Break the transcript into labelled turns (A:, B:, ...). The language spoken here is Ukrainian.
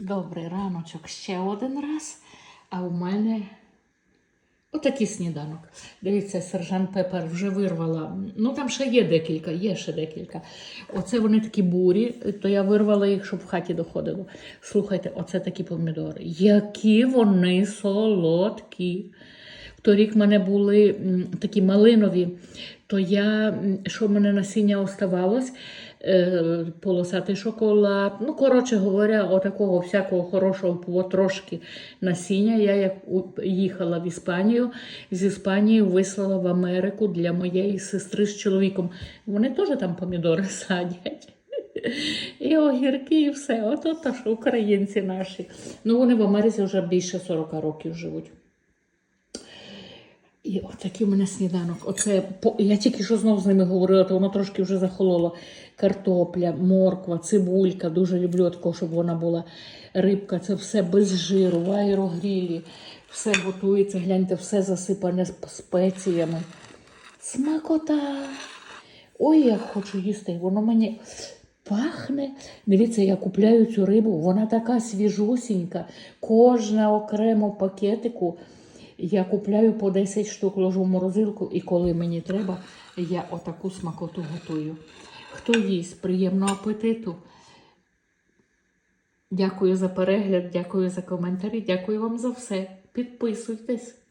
A: Добрий раночок ще один раз. А у мене отакий сніданок. Дивіться, сержант Пепер вже вирвала. Ну там ще є декілька, є ще декілька. Оце вони такі бурі, то я вирвала їх, щоб в хаті доходило. Слухайте, оце такі помідори. Які вони солодкі. Торік в мене були такі малинові, то я, що в мене насіння оставалось, полосатий шоколад. Ну, коротше говоря, отакого всякого хорошого було трошки насіння. Я як їхала в Іспанію, з Іспанії вислала в Америку для моєї сестри з чоловіком. Вони теж там помідори садять. І огірки, і все. Ото то, що українці наші. Ну, вони в Америці вже більше 40 років живуть. І отакий у мене сніданок. Оце я тільки що знов з ними говорила, то воно трошки вже захололо. Картопля, морква, цибулька. Дуже люблю такого, щоб вона була рибка. Це все без жиру, в аерогрілі. Все готується, гляньте, все засипане спеціями. Смакота. Ой, я хочу їсти. Воно мені пахне. Дивіться, я купляю цю рибу, вона така свіжусінька. Кожна окремо пакетику. Я купляю по 10 штук, ложу в морозилку, і коли мені треба, я отаку смакоту готую. Хто їсть, приємного апетиту. Дякую за перегляд, дякую за коментарі, дякую вам за все. Підписуйтесь.